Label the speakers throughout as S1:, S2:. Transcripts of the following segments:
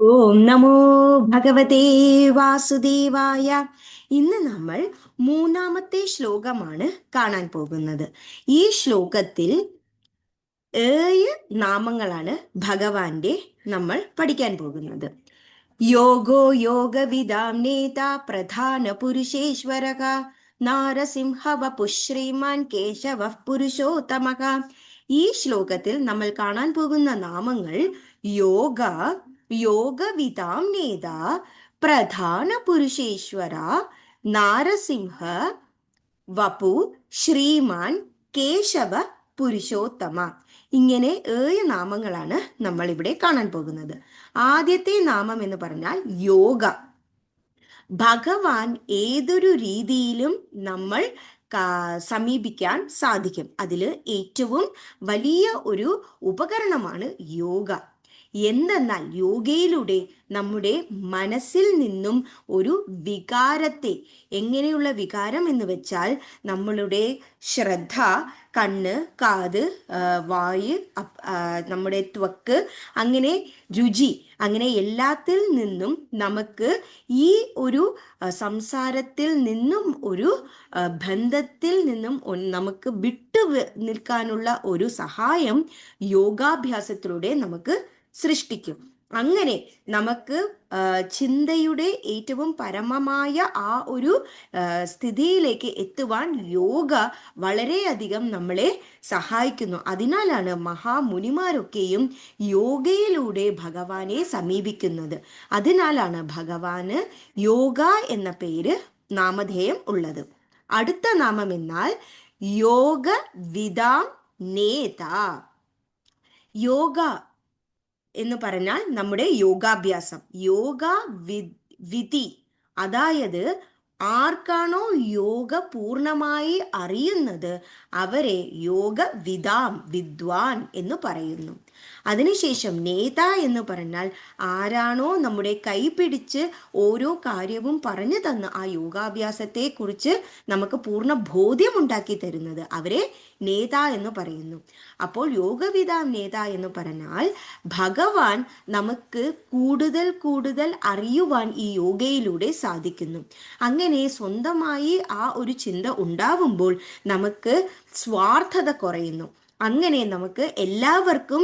S1: ഓം നമോ ഭഗവതേ വാസുദേവായ. ഇന്ന് നമ്മൾ മൂന്നാമത്തെ ശ്ലോകമാണ് കാണാൻ പോകുന്നത്. ഈ ശ്ലോകത്തിൽ ഏഴ് നാമങ്ങളാണ് ഭഗവാന്റെ നമ്മൾ പഠിക്കാൻ പോകുന്നത്. യോഗോ യോഗവിദാം നേത പ്രധാന പുരുഷേശ്വരക. നാരസിംഹവ പുശ്രീമാൻ കേശവ പുരുഷോത്തമക. ഈ ശ്ലോകത്തിൽ നമ്മൾ കാണാൻ പോകുന്ന നാമങ്ങൾ യോഗ യോഗവിതാം നേത പ്രധാന പുരുഷേശ്വര നാരസിംഹ വപു ശ്രീമാൻ കേശവ പുരുഷോത്തമ. ഇങ്ങനെ ഏഴ് നാമങ്ങളാണ് നമ്മൾ ഇവിടെ കാണാൻ പോകുന്നത്. ആദ്യത്തെ നാമം എന്ന് പറഞ്ഞാൽ യോഗ. ഭഗവാൻ ഏതൊരു രീതിയിലും നമ്മൾ സമീപിക്കാൻ സാധിക്കും. അതിൽ ഏറ്റവും വലിയ ഒരു ഉപകരണമാണ് യോഗ. എന്തെന്നാൽ യോഗയിലൂടെ നമ്മുടെ മനസ്സിൽ നിന്നും ഒരു വികാരത്തെ എങ്ങനെയുള്ള വികാരം എന്ന് വെച്ചാൽ നമ്മളുടെ ശ്രദ്ധ കണ്ണ് കാത് വായ് നമ്മുടെ ത്വക്ക് അങ്ങനെ രുചി അങ്ങനെ എല്ലാത്തിൽ നിന്നും നമുക്ക് ഈ ഒരു സംസാരത്തിൽ നിന്നും ഒരു ബന്ധത്തിൽ നിന്നും നമുക്ക് വിട്ടു നിൽക്കാനുള്ള ഒരു സഹായം യോഗാഭ്യാസത്തിലൂടെ നമുക്ക് സൃഷ്ടിക്കും. അങ്ങനെ നമുക്ക് ചിന്തയുടെ ഏറ്റവും പരമമായ ആ ഒരു സ്ഥിതിയിലേക്ക് എത്തുവാൻ യോഗ വളരെയധികം നമ്മളെ സഹായിക്കുന്നു. അതിനാലാണ് മഹാമുനിമാരൊക്കെയും യോഗയിലൂടെ ഭഗവാനെ സമീപിക്കുന്നത്. അതിനാലാണ് ഭഗവാന് യോഗ എന്ന പേര് നാമധേയം ഉള്ളത്. അടുത്ത നാമം എന്നാൽ യോഗ വിദാം നേത. യോഗ എന്ന് പറഞ്ഞാൽ നമ്മുടെ യോഗാഭ്യാസം. യോഗ വിധി. അതായത് ആർക്കാണോ യോഗ പൂർണമായി അറിയുന്നത് അവരെ യോഗ വിദാം വിദ്വാൻ എന്ന് പറയുന്നു. അതിനുശേഷം നേത എന്ന് പറഞ്ഞാൽ ആരാണോ നമ്മുടെ കൈപിടിച്ച് ഓരോ കാര്യവും പറഞ്ഞു തന്ന് ആ യോഗാഭ്യാസത്തെ കുറിച്ച് നമുക്ക് പൂർണ ബോധ്യമുണ്ടാക്കി തരുന്നത് അവരെ നേത എന്ന് പറയുന്നു. അപ്പോൾ യോഗവിദാം നേത എന്ന് പറഞ്ഞാൽ ഭഗവാൻ നമുക്ക് കൂടുതൽ കൂടുതൽ അറിയുവാൻ ഈ യോഗയിലൂടെ സാധിക്കുന്നു. അങ്ങനെ സ്വന്തമായി ആ ഒരു ചിന്ത ഉണ്ടാവുമ്പോൾ നമുക്ക് സ്വാർത്ഥത കുറയുന്നു. അങ്ങനെ നമുക്ക് എല്ലാവർക്കും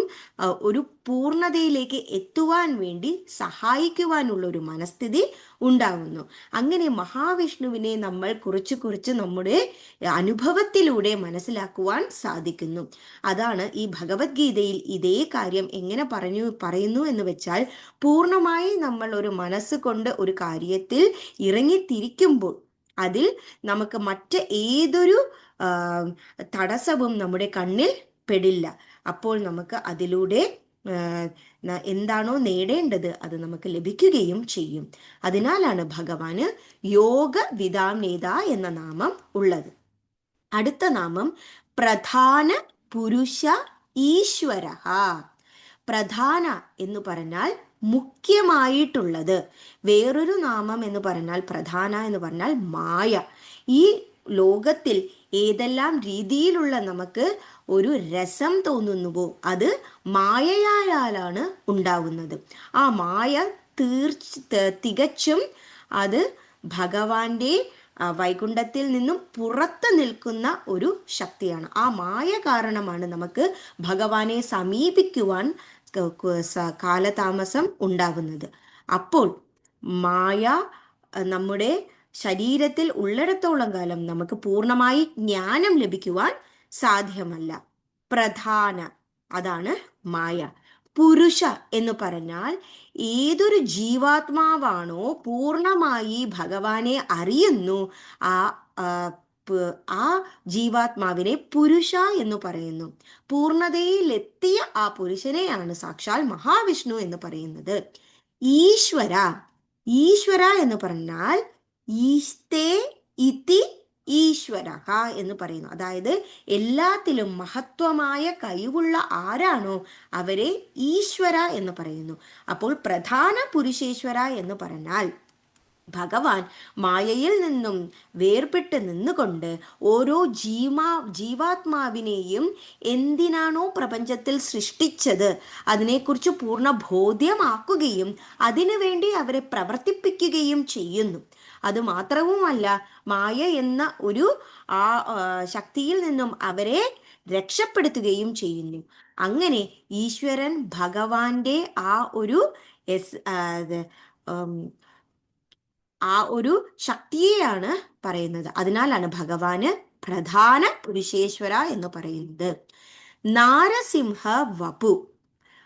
S1: ഒരു പൂർണതയിലേക്ക് എത്തുവാൻ വേണ്ടി സഹായിക്കുവാനുള്ള ഒരു മനസ്ഥിതി ഉണ്ടാകുന്നു അങ്ങനെ മഹാവിഷ്ണുവിനെ നമ്മൾ കുറിച്ച് കുറിച്ച് നമ്മുടെ അനുഭവത്തിലൂടെ മനസ്സിലാക്കുവാൻ സാധിക്കുന്നു. അതാണ് ഈ ഭഗവത്ഗീതയിൽ ഇതേ കാര്യം എങ്ങനെ പറഞ്ഞു പറയുന്നു എന്ന് വെച്ചാൽ പൂർണമായി നമ്മൾ ഒരു മനസ്സ് കൊണ്ട് ഒരു കാര്യത്തിൽ ഇറങ്ങിത്തിരിക്കുമ്പോൾ അതിൽ നമുക്ക് മറ്റ് ഏതൊരു തടസ്സവും നമ്മുടെ കണ്ണിൽ പെടില്ല. അപ്പോൾ നമുക്ക് അതിലൂടെ എന്താണോ നേടേണ്ടത് അത് നമുക്ക് ലഭിക്കുകയും ചെയ്യും. അതിനാലാണ് ഭഗവാന് യോഗ വിദാം എന്ന നാമം ഉള്ളത്. അടുത്ത നാമം പ്രധാന പുരുഷ ഈശ്വര പ്രധാന എന്ന് പറഞ്ഞാൽ മുഖ്യമായിട്ടുള്ളത്. വേറൊരു നാമം എന്ന് പറഞ്ഞാൽ പ്രധാന എന്ന് പറഞ്ഞാൽ മായ. ഈ ലോകത്തിൽ ഏതെല്ലാം രീതിയിലുള്ള നമുക്ക് ഒരു രസം തോന്നുന്നുവോ അത് മായയായാലാണ് ഉണ്ടാവുന്നത്. ആ മായ തീർച്ച തികച്ചും അത് ഭഗവാന്റെ വൈകുണ്ഠത്തിൽ നിന്നും പുറത്ത് നിൽക്കുന്ന ഒരു ശക്തിയാണ്. ആ മായ കാരണമാണ് നമുക്ക് ഭഗവാനെ സമീപിക്കുവാൻ കാലതാമസം ഉണ്ടാകുന്നത്. അപ്പോൾ മായ നമ്മുടെ ശരീരത്തിൽ ഉള്ളിടത്തോളം കാലം നമുക്ക് പൂർണമായി ജ്ഞാനം ലഭിക്കുവാൻ സാധ്യമല്ല. പ്രധാന അതാണ് മായ. പുരുഷ എന്ന് പറഞ്ഞാൽ ഏതൊരു ജീവാത്മാവാണോ പൂർണമായി ഭഗവാനെ അറിയുന്നു ആ ആ, ജീവാത്മാവിനെ പുരുഷ എന്ന് പറയുന്നു. പൂർണതയിലെത്തിയ ആ പുരുഷനെയാണ് സാക്ഷാൽ മഹാവിഷ്ണു എന്ന് പറയുന്നത്. ഈശ്വര ഈശ്വര എന്ന് പറഞ്ഞാൽ ഈസ്തേ ഇതി ഈശ്വര എന്ന് പറയുന്നു. അതായത് എല്ലാത്തിലും മഹത്വമായ കഴിവുള്ള ആരാണോ അവരെ ഈശ്വര എന്ന് പറയുന്നു. അപ്പോൾ പ്രധാന പുരുഷേശ്വര എന്ന് പറഞ്ഞാൽ ഭഗവാൻ മായയിൽ നിന്നും വേർപെട്ട് നിന്നുകൊണ്ട് ഓരോ ജീമാ ജീവാത്മാവിനെയും എന്തിനാണോ പ്രപഞ്ചത്തിൽ സൃഷ്ടിച്ചത് അതിനെക്കുറിച്ച് പൂർണ ബോധ്യമാക്കുകയും അതിനുവേണ്ടി അവരെ പ്രവർത്തിപ്പിക്കുകയും ചെയ്യുന്നു. അത് മാത്രവുമല്ല മായ എന്ന ഒരു ആ ശക്തിയിൽ നിന്നും അവരെ രക്ഷപ്പെടുത്തുകയും ചെയ്യുന്നു. അങ്ങനെ ഈശ്വരൻ ഭഗവാന്റെ ആ ഒരു എസ് ആ ഒരു ശക്തിയെയാണ് പറയുന്നത്. അതിനാലാണ് ഭഗവാന് പ്രധാന പുരുഷേശ്വര എന്ന് പറയുന്നത്. നാരസിംഹ വപു.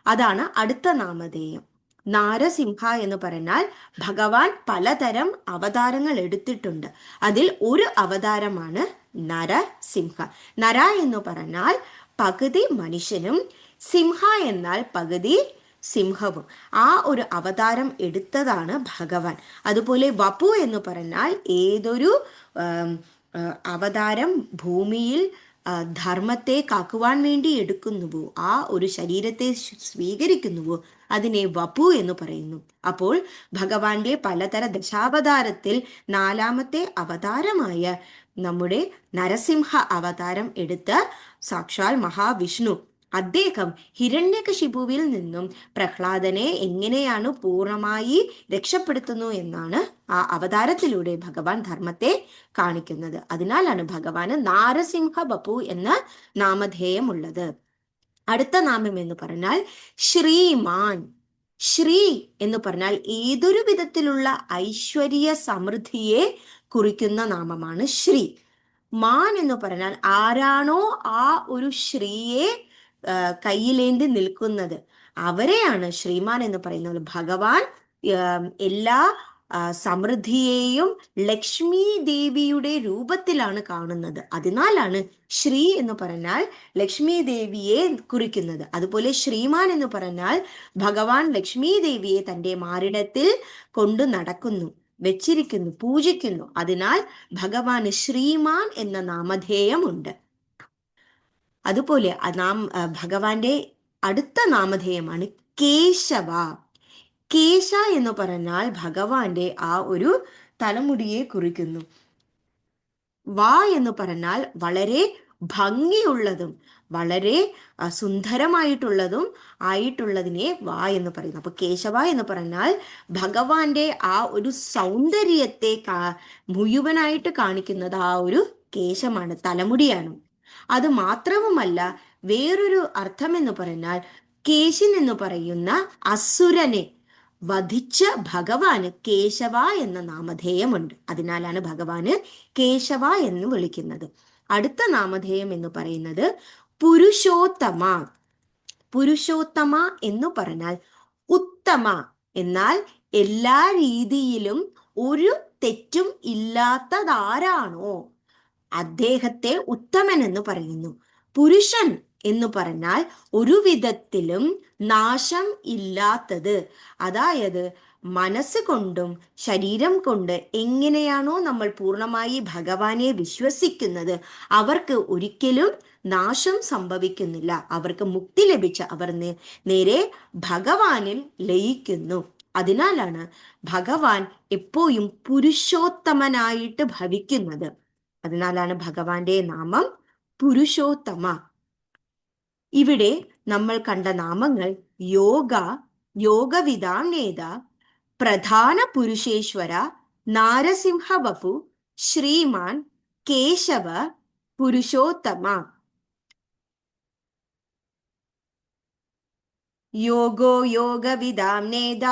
S1: അതാണ് അടുത്ത നാമധേയം. നാരസിംഹ എന്ന് പറഞ്ഞാൽ ഭഗവാൻ പലതരം അവതാരങ്ങൾ എടുത്തിട്ടുണ്ട്. അതിൽ ഒരു അവതാരമാണ് നരസിംഹ. നര എന്ന് പറഞ്ഞാൽ പകുതി മനുഷ്യനും സിംഹ എന്നാൽ പകുതി സിംഹവും. ആ ഒരു അവതാരം എടുത്തതാണ് ഭഗവാൻ. അതുപോലെ വപു എന്ന് പറഞ്ഞാൽ ഏതൊരു അവതാരം ഭൂമിയിൽ ധർമ്മത്തെ കാക്കുവാൻ വേണ്ടി എടുക്കുന്നുവോ? ആ ഒരു ശരീരത്തെ സ്വീകരിക്കുന്നുവോ? അതിനെ വപു എന്ന് പറയുന്നു. അപ്പോൾ ഭഗവാന്റെ പലതര ദശാവതാരത്തിൽ നാലാമത്തെ അവതാരമായ നമ്മുടെ നരസിംഹ അവതാരം എടുത്ത സാക്ഷാൽ മഹാവിഷ്ണു അദ്ദേഹം ഹിരണ്യകശിപുവിൽ നിന്നും പ്രഹ്ലാദനെ എങ്ങനെയാണ് പൂർണമായി രക്ഷപ്പെടുത്തുന്നു എന്നാണ് ആ അവതാരത്തിലൂടെ ഭഗവാൻ ധർമ്മത്തെ കാണിക്കുന്നത്. അതിനാലാണ് ഭഗവാന് നാരസിംഹ ബപു എന്ന നാമധേയമുള്ളത്. അടുത്ത നാമം എന്ന് പറഞ്ഞാൽ ശ്രീമാൻ. ശ്രീ എന്ന് പറഞ്ഞാൽ ഏതൊരു വിധത്തിലുള്ള ഐശ്വര്യ സമൃദ്ധിയെ കുറിക്കുന്ന നാമമാണ് ശ്രീ. മാൻ എന്ന് പറഞ്ഞാൽ ആരാണോ ആ ഒരു ശ്രീയെ കയ്യിലേന്തി നിൽക്കുന്നത്. അവരെയാണ് ശ്രീമാൻ എന്ന് പറയുന്നത് ഭഗവാൻ എല്ലാ സമൃദ്ധിയെയും ലക്ഷ്മി ദേവിയുടെ രൂപത്തിലാണ് കാണുന്നത്. അതിനാലാണ് ശ്രീ എന്ന് പറഞ്ഞാൽ ലക്ഷ്മി ദേവിയെ കുറിക്കുന്നത്. അതുപോലെ ശ്രീമാൻ എന്ന് പറഞ്ഞാൽ ഭഗവാൻ ലക്ഷ്മി ദേവിയെ തന്റെ മാറിടത്തിൽ കൊണ്ടു നടക്കുന്നു വെച്ചിരിക്കുന്നു പൂജിക്കുന്നു. അതിനാൽ ഭഗവാന് ശ്രീമാൻ എന്ന നാമധേയമുണ്ട്. അതുപോലെ നാം ഭഗവാന്റെ അടുത്ത നാമധേയമാണ് കേശവ. കേശ എന്ന് പറഞ്ഞാൽ ഭഗവാന്റെ ആ ഒരു തലമുടിയെ കുറിക്കുന്നു. വാ എന്ന് പറഞ്ഞാൽ വളരെ ഭംഗിയുള്ളതും വളരെ സുന്ദരമായിട്ടുള്ളതും ആയിട്ടുള്ളതിനെ വാ എന്ന് പറയുന്നു. അപ്പൊ കേശവ എന്ന് പറഞ്ഞാൽ ഭഗവാന്റെ ആ ഒരു സൗന്ദര്യത്തെ മുഴുവനായിട്ട് കാണിക്കുന്നത് ആ ഒരു കേശമാണ് തലമുടിയാണ്. അത് മാത്രവുമല്ല വേറൊരു അർത്ഥം എന്ന് പറഞ്ഞാൽ കേശൻ എന്ന് പറയുന്ന അസുരനെ വധിച്ച ഭഗവാന് കേശവ എന്ന നാമധേയമുണ്ട്. അതിനാലാണ് ഭഗവാന് കേശവ എന്ന് വിളിക്കുന്നത്. അടുത്ത നാമധേയം എന്ന് പറയുന്നത് പുരുഷോത്തമ. പുരുഷോത്തമ എന്ന് പറഞ്ഞാൽ ഉത്തമ. എന്നാൽ എല്ലാ രീതിയിലും ഒരു തെറ്റും ഇല്ലാത്തതാരാണോ? അദ്ദേഹത്തെ ഉത്തമൻ എന്ന് പറയുന്നു. പുരുഷൻ എന്ന് പറഞ്ഞാൽ ഒരു വിധത്തിലും നാശം ഇല്ലാത്തത്. അതായത് മനസ്സ് കൊണ്ടും ശരീരം കൊണ്ട് എങ്ങനെയാണോ നമ്മൾ പൂർണമായി ഭഗവാനെ വിശ്വസിക്കുന്നത് അവർക്ക് ഒരിക്കലും നാശം സംഭവിക്കുന്നില്ല. അവർക്ക് മുക്തി ലഭിച്ച അവർ നേരെ ഭഗവാനിൽ ലയിക്കുന്നു. അതിനാലാണ് ഭഗവാൻ എപ്പോഴും പുരുഷോത്തമനായിട്ട് ഭവിക്കുന്നത്. അതിനാലാണ് ഭഗവാന്റെ നാമം പുരുഷോത്തമ. ഇവിടെ നമ്മൾ കണ്ട നാമങ്ങൾ യോഗ യോഗവിധാനേത പ്രധാന പുരുഷേശ്വര നാരസിംഹ വപു ശ്രീമാൻ കേശവ പുരുഷോത്തമ. യോഗോ യോഗവിദാം നേത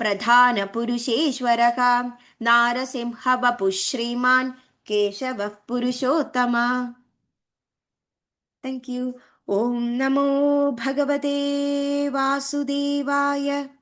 S1: പ്രധാന പുരുഷേശ്വര നാരസിംഹ വപു ശ്രീമാൻ केशवः पुरुषोत्तमा। थ्यू ॐ नमो भगवते वासुदेवाय।